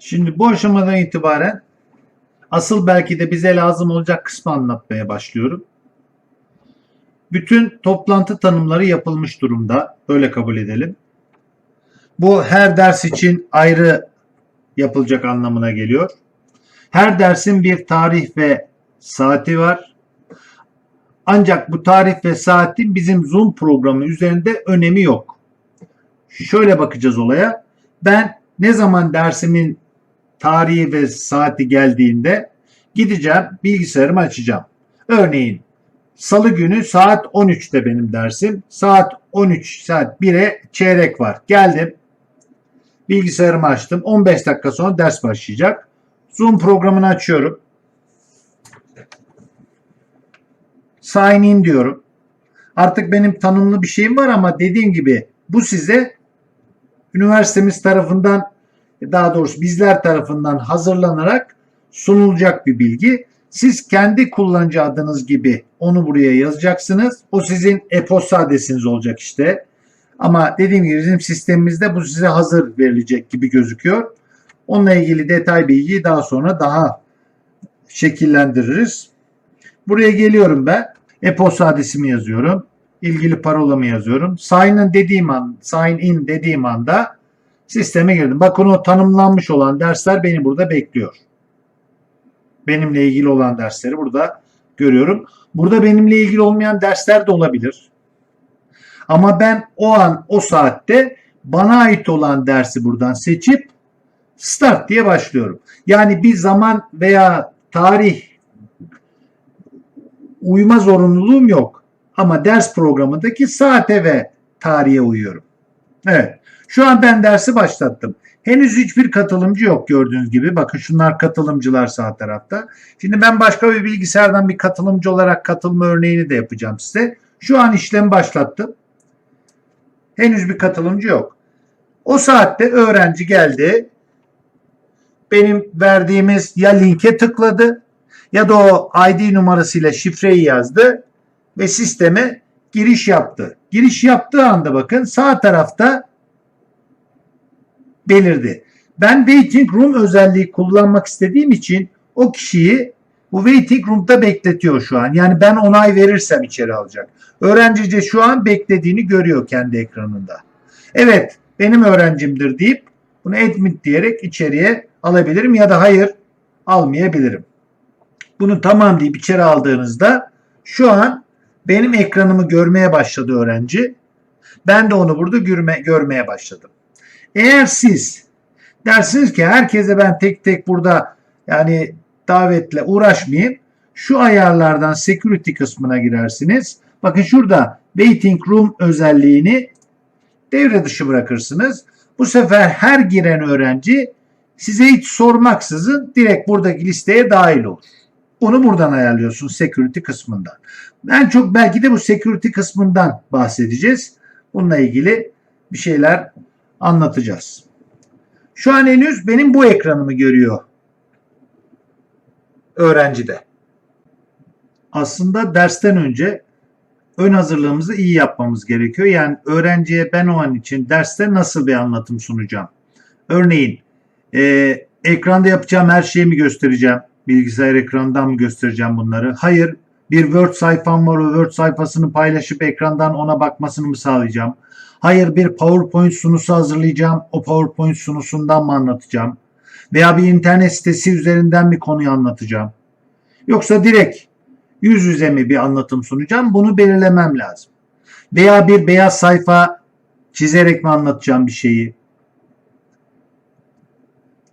Şimdi bu aşamadan itibaren asıl belki de bize lazım olacak kısmı anlatmaya başlıyorum. Bütün toplantı tanımları yapılmış durumda. Böyle kabul edelim. Bu her ders için ayrı yapılacak anlamına geliyor. Her dersin bir tarih ve saati var. Ancak bu tarih ve saatin bizim Zoom programı üzerinde önemi yok. Şöyle bakacağız olaya. Ben ne zaman dersimin tarihi ve saati geldiğinde gideceğim bilgisayarımı açacağım. Örneğin salı günü saat 13'te benim dersim. Saat 13 saat 1'e çeyrek var. Geldim. Bilgisayarımı açtım. 15 dakika sonra ders başlayacak. Zoom programını açıyorum. Sign in diyorum. Artık benim tanımlı bir şeyim var ama dediğim gibi bu size üniversitemiz tarafından daha doğrusu bizler tarafından hazırlanarak sunulacak bir bilgi. Siz kendi kullanıcı adınız gibi onu buraya yazacaksınız. O sizin e-posta adresiniz olacak işte. Ama dediğim gibi bizim sistemimizde bu size hazır verilecek gibi gözüküyor. Onunla ilgili detay bilgiyi daha sonra daha şekillendiririz. Buraya geliyorum ben. E-posta adresimi yazıyorum. İlgili parolamı yazıyorum. Sign in dediğim an, sign in dediğim anda sisteme girdim. Bakın o tanımlanmış olan dersler beni burada bekliyor. Benimle ilgili olan dersleri burada görüyorum. Burada benimle ilgili olmayan dersler de olabilir. Ama ben o an o saatte bana ait olan dersi buradan seçip start diye başlıyorum. Yani bir zaman veya tarih uyma zorunluluğum yok. Ama ders programındaki saate ve tarihe uyuyorum. Evet. Şu an ben dersi başlattım. Henüz hiçbir katılımcı yok gördüğünüz gibi. Bakın şunlar katılımcılar sağ tarafta. Şimdi ben başka bir bilgisayardan bir katılımcı olarak katılma örneğini de yapacağım size. Şu an işlemi başlattım. Henüz bir katılımcı yok. O saatte öğrenci geldi. Benim verdiğimiz ya linke tıkladı ya da o ID numarasıyla şifreyi yazdı ve sisteme giriş yaptı. Giriş yaptığı anda bakın sağ tarafta belirdi. Ben waiting room özelliği kullanmak istediğim için o kişiyi bu waiting room'da bekletiyor şu an. Yani ben onay verirsem içeri alacak. Öğrencice şu an beklediğini görüyor kendi ekranında. Evet benim öğrencimdir deyip bunu admit diyerek içeriye alabilirim ya da hayır almayabilirim. Bunu tamam deyip içeri aldığınızda şu an benim ekranımı görmeye başladı öğrenci. Ben de onu burada görme, görmeye başladım. Eğer siz dersiniz ki herkese ben tek tek burada yani davetle uğraşmayayım. Şu ayarlardan security kısmına girersiniz. Bakın şurada waiting room özelliğini devre dışı bırakırsınız. Bu sefer her giren öğrenci size hiç sormaksızın direkt buradaki listeye dahil olur. Onu buradan ayarlıyorsun security kısmından. En çok belki de bu security kısmından bahsedeceğiz. Bununla ilgili bir şeyler anlatacağız. Şu an henüz benim bu ekranımı görüyor öğrencide. Aslında dersten önce ön hazırlığımızı iyi yapmamız gerekiyor. Yani öğrenciye ben o an için derste nasıl bir anlatım sunacağım? Örneğin e, ekranda yapacağım her şeyi mi göstereceğim? Bilgisayar ekranından mı göstereceğim bunları? Hayır. Bir Word sayfam var o Word sayfasını paylaşıp ekrandan ona bakmasını mı sağlayacağım? Hayır bir PowerPoint sunusu hazırlayacağım. O PowerPoint sunusundan mı anlatacağım? Veya bir internet sitesi üzerinden bir konuyu anlatacağım. Yoksa direkt yüz yüze mi bir anlatım sunacağım? Bunu belirlemem lazım. Veya bir beyaz sayfa çizerek mi anlatacağım bir şeyi?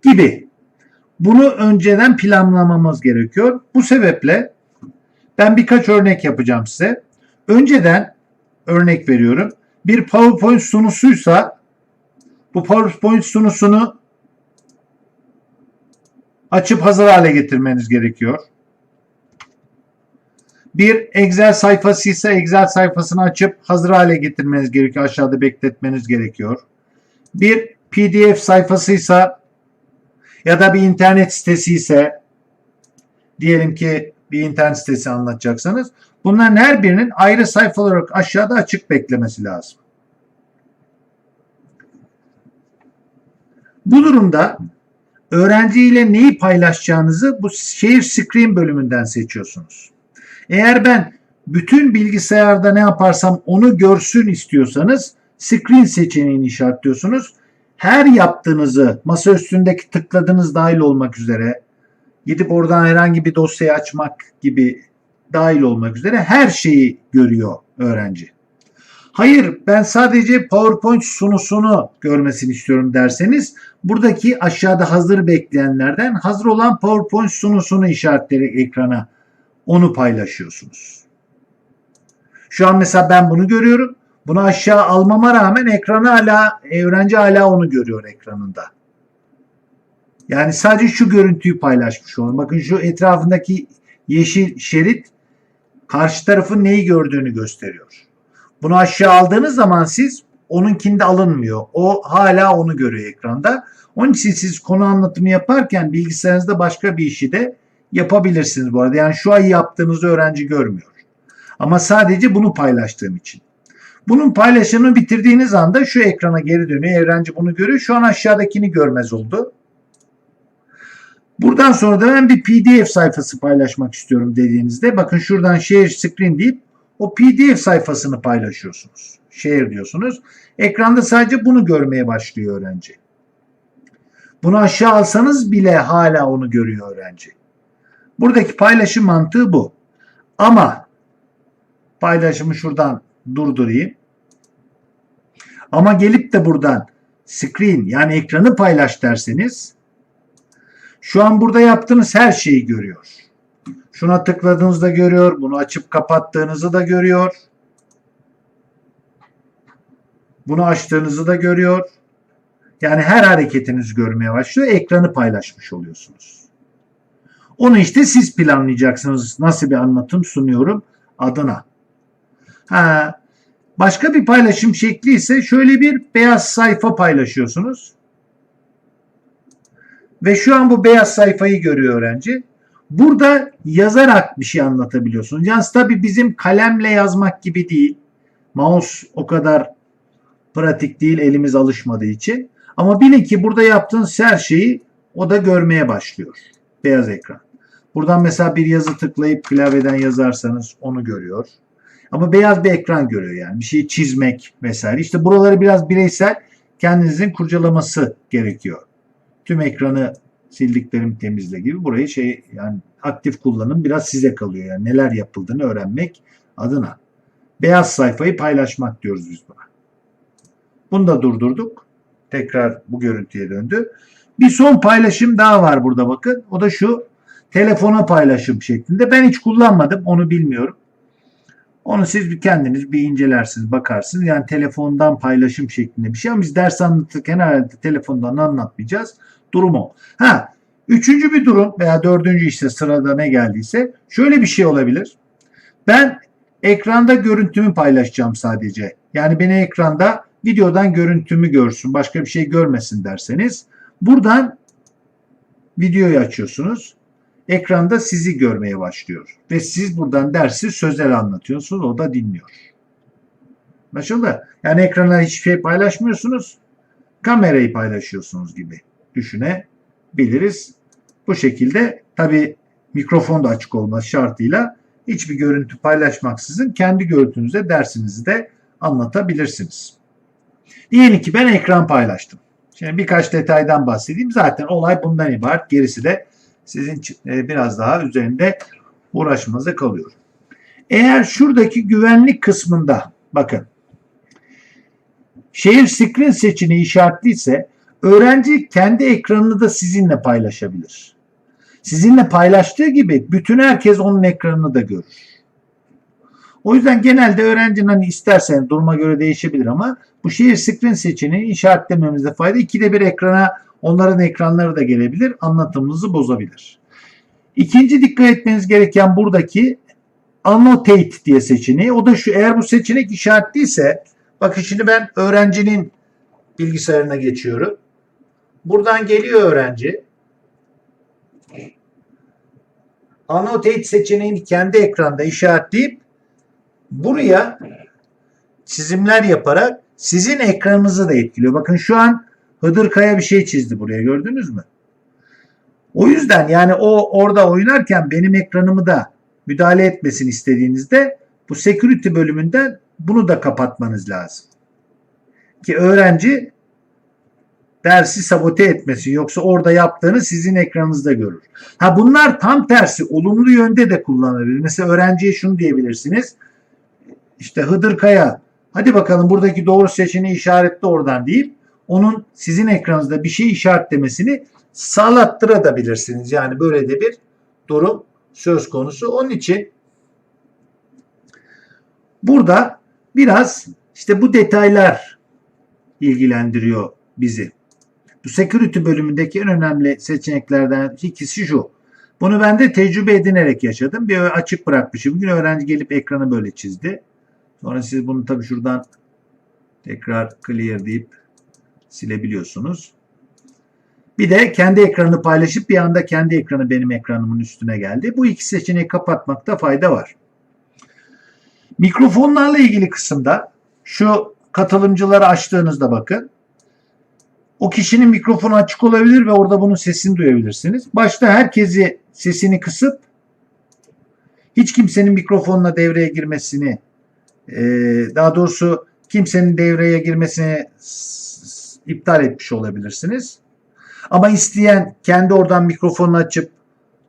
Gibi. Bunu önceden planlamamız gerekiyor. Bu sebeple ben birkaç örnek yapacağım size. Önceden örnek veriyorum. Bir PowerPoint sunusuysa bu PowerPoint sunusunu açıp hazır hale getirmeniz gerekiyor. Bir Excel sayfası ise Excel sayfasını açıp hazır hale getirmeniz gerekiyor. Aşağıda bekletmeniz gerekiyor. Bir PDF sayfasıysa ya da bir internet sitesi ise diyelim ki bir internet sitesi anlatacaksanız bunların her birinin ayrı sayfa olarak aşağıda açık beklemesi lazım. Bu durumda öğrenciyle neyi paylaşacağınızı bu share screen bölümünden seçiyorsunuz. Eğer ben bütün bilgisayarda ne yaparsam onu görsün istiyorsanız screen seçeneğini işaretliyorsunuz. Her yaptığınızı masa üstündeki tıkladığınız dahil olmak üzere gidip oradan herhangi bir dosyayı açmak gibi dahil olmak üzere her şeyi görüyor öğrenci. Hayır ben sadece PowerPoint sunusunu görmesini istiyorum derseniz buradaki aşağıda hazır bekleyenlerden hazır olan PowerPoint sunusunu işaretleyerek ekrana onu paylaşıyorsunuz. Şu an mesela ben bunu görüyorum. Bunu aşağı almama rağmen ekranı hala öğrenci hala onu görüyor ekranında. Yani sadece şu görüntüyü paylaşmış olun. Bakın şu etrafındaki yeşil şerit karşı tarafın neyi gördüğünü gösteriyor. Bunu aşağı aldığınız zaman siz onunkinde alınmıyor. O hala onu görüyor ekranda. Onun için siz konu anlatımı yaparken bilgisayarınızda başka bir işi de yapabilirsiniz bu arada. Yani şu ay yaptığınızı öğrenci görmüyor. Ama sadece bunu paylaştığım için. Bunun paylaşımını bitirdiğiniz anda şu ekrana geri dönüyor. Öğrenci bunu görüyor. Şu an aşağıdakini görmez oldu. Buradan sonra da ben bir PDF sayfası paylaşmak istiyorum dediğinizde bakın şuradan share screen deyip o PDF sayfasını paylaşıyorsunuz. Share diyorsunuz. Ekranda sadece bunu görmeye başlıyor öğrenci. Bunu aşağı alsanız bile hala onu görüyor öğrenci. Buradaki paylaşım mantığı bu. Ama paylaşımı şuradan durdurayım. Ama gelip de buradan screen yani ekranı paylaş derseniz şu an burada yaptığınız her şeyi görüyor. Şuna tıkladığınızda görüyor. Bunu açıp kapattığınızı da görüyor. Bunu açtığınızı da görüyor. Yani her hareketinizi görmeye başlıyor. Ekranı paylaşmış oluyorsunuz. Onu işte siz planlayacaksınız. Nasıl bir anlatım sunuyorum adına. Ha, başka bir paylaşım şekli ise şöyle bir beyaz sayfa paylaşıyorsunuz. Ve şu an bu beyaz sayfayı görüyor öğrenci. Burada yazarak bir şey anlatabiliyorsunuz. Yalnız tabi bizim kalemle yazmak gibi değil. Mouse o kadar pratik değil elimiz alışmadığı için. Ama bilin ki burada yaptığınız her şeyi o da görmeye başlıyor. Beyaz ekran. Buradan mesela bir yazı tıklayıp klavyeden yazarsanız onu görüyor. Ama beyaz bir ekran görüyor yani. Bir şeyi çizmek vesaire. İşte buraları biraz bireysel kendinizin kurcalaması gerekiyor. Tüm ekranı sildiklerim temizle gibi burayı şey yani aktif kullanım biraz size kalıyor. Yani neler yapıldığını öğrenmek adına. Beyaz sayfayı paylaşmak diyoruz biz buna. Bunu da durdurduk. Tekrar bu görüntüye döndü. Bir son paylaşım daha var burada bakın. O da şu telefona paylaşım şeklinde. Ben hiç kullanmadım. Onu bilmiyorum. Onu siz bir kendiniz bir incelersiniz, bakarsınız. Yani telefondan paylaşım şeklinde bir şey ama biz ders anlatırken herhalde telefondan anlatmayacağız. Durum o. Ha, üçüncü bir durum veya dördüncü işte sırada ne geldiyse şöyle bir şey olabilir. Ben ekranda görüntümü paylaşacağım sadece. Yani beni ekranda videodan görüntümü görsün, başka bir şey görmesin derseniz buradan videoyu açıyorsunuz. Ekranda sizi görmeye başlıyor. Ve siz buradan dersi sözel anlatıyorsunuz. O da dinliyor. Anlaşıldı? Yani ekrana hiçbir şey paylaşmıyorsunuz. Kamerayı paylaşıyorsunuz gibi düşünebiliriz. Bu şekilde tabi mikrofon da açık olması şartıyla hiçbir görüntü paylaşmaksızın kendi görüntünüze dersinizi de anlatabilirsiniz. Diyelim ki ben ekran paylaştım. Şimdi birkaç detaydan bahsedeyim. Zaten olay bundan ibaret. Gerisi de sizin e, biraz daha üzerinde uğraşmanıza kalıyor. Eğer şuradaki güvenlik kısmında bakın şehir screen seçeneği işaretliyse öğrenci kendi ekranını da sizinle paylaşabilir. Sizinle paylaştığı gibi bütün herkes onun ekranını da görür. O yüzden genelde öğrencinin hani istersen duruma göre değişebilir ama bu şehir screen seçeneğini işaretlememizde fayda. İkide bir ekrana onların ekranları da gelebilir. Anlatımınızı bozabilir. İkinci dikkat etmeniz gereken buradaki annotate diye seçeneği. O da şu eğer bu seçenek işaretliyse bakın şimdi ben öğrencinin bilgisayarına geçiyorum. Buradan geliyor öğrenci. Annotate seçeneğini kendi ekranda işaretleyip buraya çizimler yaparak sizin ekranınızı da etkiliyor. Bakın şu an Hıdır Kaya bir şey çizdi buraya gördünüz mü? O yüzden yani o orada oynarken benim ekranımı da müdahale etmesini istediğinizde bu security bölümünden bunu da kapatmanız lazım. Ki öğrenci dersi sabote etmesin. Yoksa orada yaptığını sizin ekranınızda görür. Ha bunlar tam tersi olumlu yönde de kullanılabilir. Mesela öğrenciye şunu diyebilirsiniz. İşte Hıdır Kaya hadi bakalım buradaki doğru seçeneği işaretle oradan deyip onun sizin ekranınızda bir şey işaretlemesini sağlattırabilirsiniz. Yani böyle de bir durum söz konusu. Onun için burada biraz işte bu detaylar ilgilendiriyor bizi. Bu security bölümündeki en önemli seçeneklerden ikisi şu. Bunu ben de tecrübe edinerek yaşadım. Bir açık bırakmışım. Bugün öğrenci gelip ekranı böyle çizdi. Sonra siz bunu tabii şuradan tekrar clear deyip silebiliyorsunuz. Bir de kendi ekranını paylaşıp bir anda kendi ekranı benim ekranımın üstüne geldi. Bu iki seçeneği kapatmakta fayda var. Mikrofonlarla ilgili kısımda şu katılımcıları açtığınızda bakın. O kişinin mikrofonu açık olabilir ve orada bunun sesini duyabilirsiniz. Başta herkesi sesini kısıp hiç kimsenin mikrofonla devreye girmesini daha doğrusu kimsenin devreye girmesini iptal etmiş olabilirsiniz. Ama isteyen kendi oradan mikrofonunu açıp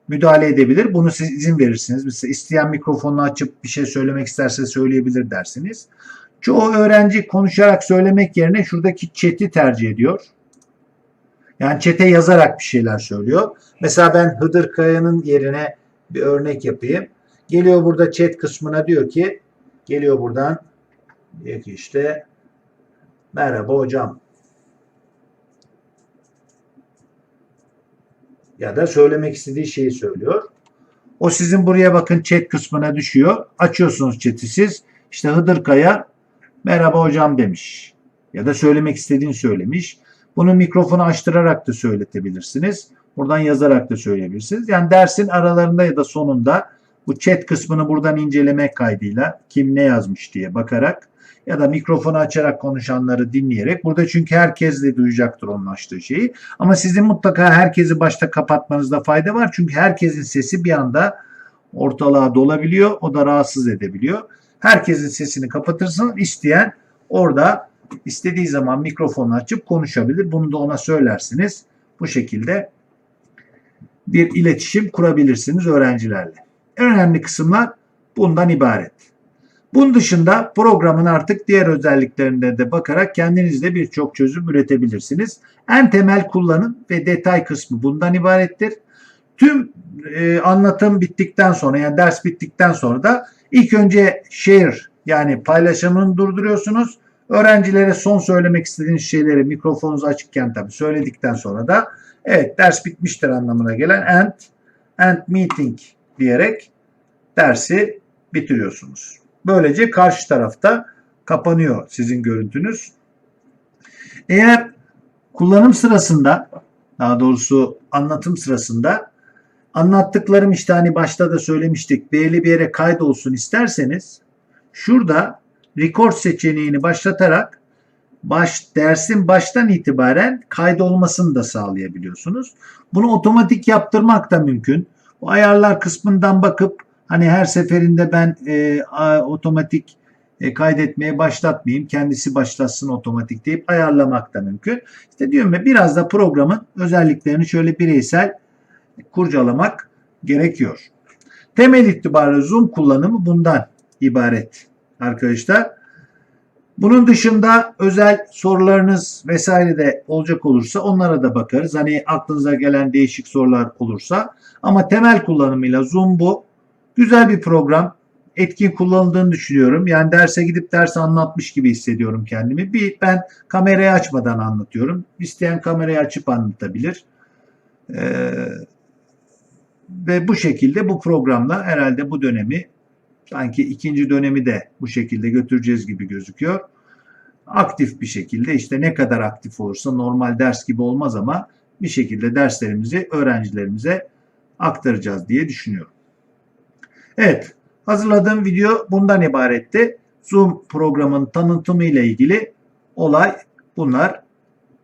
müdahale edebilir. Bunu siz izin verirsiniz. Mesela isteyen mikrofonunu açıp bir şey söylemek isterse söyleyebilir dersiniz. Çoğu öğrenci konuşarak söylemek yerine şuradaki chat'i tercih ediyor. Yani chat'e yazarak bir şeyler söylüyor. Mesela ben Hıdır Kaya'nın yerine bir örnek yapayım. Geliyor burada chat kısmına diyor ki geliyor buradan diyor ki işte merhaba hocam ya da söylemek istediği şeyi söylüyor. O sizin buraya bakın chat kısmına düşüyor. Açıyorsunuz chat'i siz. İşte Hıdır Kaya merhaba hocam demiş. Ya da söylemek istediğini söylemiş. Bunu mikrofonu açtırarak da söyletebilirsiniz. Buradan yazarak da söyleyebilirsiniz. Yani dersin aralarında ya da sonunda bu chat kısmını buradan incelemek kaydıyla kim ne yazmış diye bakarak ya da mikrofonu açarak konuşanları dinleyerek. Burada çünkü herkes de duyacaktır onun açtığı şeyi. Ama sizin mutlaka herkesi başta kapatmanızda fayda var. Çünkü herkesin sesi bir anda ortalığa dolabiliyor. O da rahatsız edebiliyor. Herkesin sesini kapatırsınız. isteyen orada istediği zaman mikrofonu açıp konuşabilir. Bunu da ona söylersiniz. Bu şekilde bir iletişim kurabilirsiniz öğrencilerle. En önemli kısımlar bundan ibaret. Bunun dışında programın artık diğer özelliklerine de bakarak kendiniz de birçok çözüm üretebilirsiniz. En temel kullanım ve detay kısmı bundan ibarettir. Tüm e, anlatım bittikten sonra yani ders bittikten sonra da ilk önce share yani paylaşımını durduruyorsunuz. Öğrencilere son söylemek istediğiniz şeyleri mikrofonunuz açıkken tabii söyledikten sonra da evet ders bitmiştir anlamına gelen end, end meeting diyerek dersi bitiriyorsunuz. Böylece karşı tarafta kapanıyor sizin görüntünüz. Eğer kullanım sırasında daha doğrusu anlatım sırasında anlattıklarım işte hani başta da söylemiştik belli bir yere kaydolsun isterseniz şurada record seçeneğini başlatarak baş, dersin baştan itibaren kaydolmasını da sağlayabiliyorsunuz. Bunu otomatik yaptırmak da mümkün. Bu ayarlar kısmından bakıp Hani her seferinde ben e, a, otomatik e, kaydetmeye başlatmayayım. Kendisi başlatsın otomatik deyip ayarlamak da mümkün. İşte diyorum ya biraz da programın özelliklerini şöyle bireysel kurcalamak gerekiyor. Temel itibariyle Zoom kullanımı bundan ibaret arkadaşlar. Bunun dışında özel sorularınız vesaire de olacak olursa onlara da bakarız. Hani aklınıza gelen değişik sorular olursa. Ama temel kullanımıyla Zoom bu. Güzel bir program. Etkin kullanıldığını düşünüyorum. Yani derse gidip dersi anlatmış gibi hissediyorum kendimi. Bir ben kamerayı açmadan anlatıyorum. İsteyen kamerayı açıp anlatabilir. Ee, ve bu şekilde bu programla herhalde bu dönemi sanki ikinci dönemi de bu şekilde götüreceğiz gibi gözüküyor. Aktif bir şekilde işte ne kadar aktif olursa normal ders gibi olmaz ama bir şekilde derslerimizi öğrencilerimize aktaracağız diye düşünüyorum. Evet, hazırladığım video bundan ibaretti. Zoom programın tanıtımı ile ilgili olay bunlar.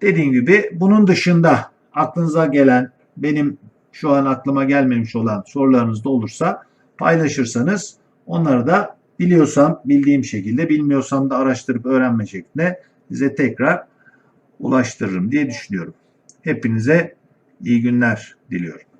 Dediğim gibi bunun dışında aklınıza gelen benim şu an aklıma gelmemiş olan sorularınız da olursa paylaşırsanız onları da biliyorsam bildiğim şekilde bilmiyorsam da araştırıp öğrenme şeklinde size tekrar ulaştırırım diye düşünüyorum. Hepinize iyi günler diliyorum.